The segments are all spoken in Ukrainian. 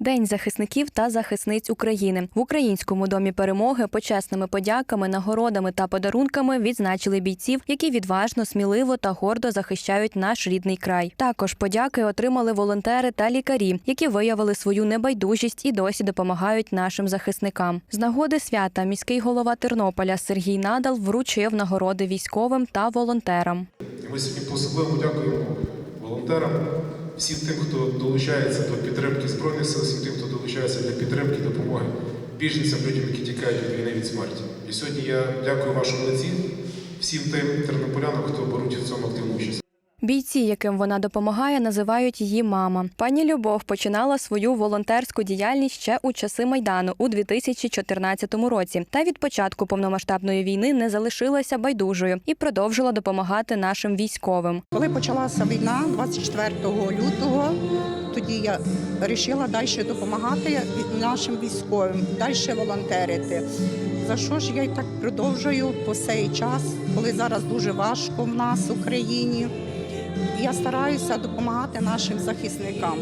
День захисників та захисниць України в українському домі перемоги почесними подяками, нагородами та подарунками відзначили бійців, які відважно, сміливо та гордо захищають наш рідний край. Також подяки отримали волонтери та лікарі, які виявили свою небайдужість і досі допомагають нашим захисникам. З нагоди свята міський голова Тернополя Сергій Надал вручив нагороди військовим та волонтерам. Ми сьогодні особливо дякуємо волонтерам, всім тим, хто долучається до підтримки Збройних сил, всім тим, хто долучається для підтримки, допомоги біженцям, людям, які тікають від війни від смерті. І сьогодні я дякую вашому лиці, всім тим тернополянам, хто беруть в цьому активну. Бійці, яким вона допомагає, називають її мама. Пані Любов починала свою волонтерську діяльність ще у часи майдану у 2014 році. Та від початку повномасштабної війни не залишилася байдужою і продовжила допомагати нашим військовим. Коли почалася війна 24 лютого, тоді я вирішила далі допомагати нашим військовим, далі волонтерити. За що ж я й так продовжую по цей час, коли зараз дуже важко в нас в Україні. Я стараюся допомагати нашим захисникам.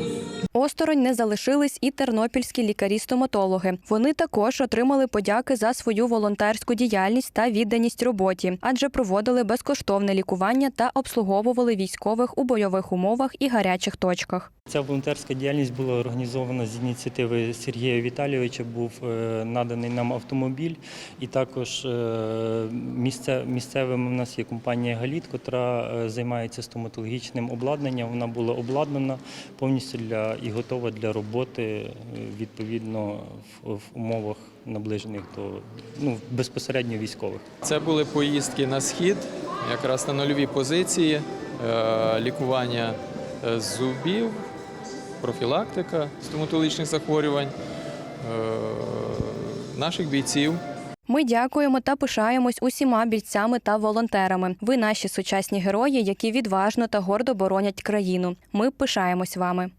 Осторонь не залишились і тернопільські лікарі-стоматологи. Вони також отримали подяки за свою волонтерську діяльність та відданість роботі, адже проводили безкоштовне лікування та обслуговували військових у бойових умовах і гарячих точках. Ця волонтерська діяльність була організована з ініціативи Сергія Віталійовича. Був е, наданий нам автомобіль, і також е, місцевим у нас є компанія Галіт, котра е, займається стоматологічним обладнанням. Вона була обладнана повністю для і готова для роботи е, відповідно в, в умовах наближених до ну безпосередньо військових. Це були поїздки на схід, якраз на нульові позиції, е, лікування е, зубів, профілактика стоматологічних захворювань наших бійців. Ми дякуємо та пишаємось усіма бійцями та волонтерами. Ви наші сучасні герої, які відважно та гордо боронять країну. Ми пишаємось вами.